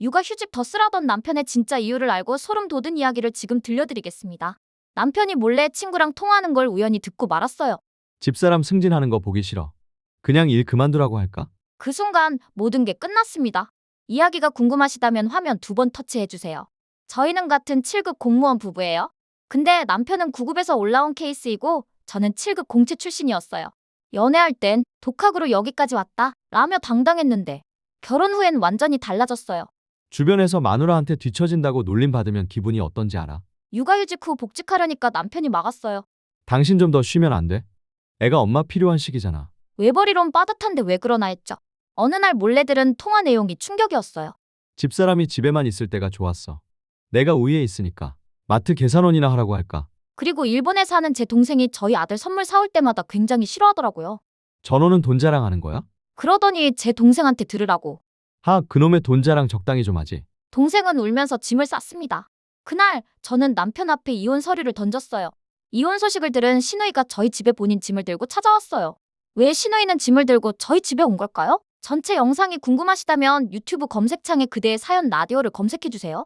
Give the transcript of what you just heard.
육아 휴직 더 쓰라던 남편의 진짜 이유를 알고 소름 돋은 이야기를 지금 들려드리겠습니다. 남편이 몰래 친구랑 통화하는 걸 우연히 듣고 말았어요. 집사람 승진하는 거 보기 싫어. 그냥 일 그만두라고 할까? 그 순간 모든 게 끝났습니다. 이야기가 궁금하시다면 화면 두 번 터치해주세요. 저희는 같은 7급 공무원 부부예요. 근데 남편은 9급에서 올라온 케이스이고 저는 7급 공채 출신이었어요. 연애할 땐 독학으로 여기까지 왔다 라며 당당했는데 결혼 후엔 완전히 달라졌어요. 주변에서 마누라한테 뒤처진다고 놀림 받으면 기분이 어떤지 알아? 육아휴직 후 복직하려니까 남편이 막았어요. 당신 좀 더 쉬면 안 돼? 애가 엄마 필요한 시기잖아. 외벌이론 빠듯한데 왜 그러나 했죠. 어느 날 몰래 들은 통화 내용이 충격이었어요. 집사람이 집에만 있을 때가 좋았어. 내가 우위에 있으니까. 마트 계산원이나 하라고 할까? 그리고 일본에 사는 제 동생이 저희 아들 선물 사올 때마다 굉장히 싫어하더라고요. 전호는 돈 자랑하는 거야? 그러더니 제 동생한테 들으라고. 하, 그놈의 돈 자랑 적당히 좀 하지. 동생은 울면서 짐을 쌌습니다. 그날 저는 남편 앞에 이혼 서류를 던졌어요. 이혼 소식을 들은 신우이가 저희 집에 본인 짐을 들고 찾아왔어요. 왜 신우이는 짐을 들고 저희 집에 온 걸까요? 전체 영상이 궁금하시다면 유튜브 검색창에 그대의 사연 라디오를 검색해주세요.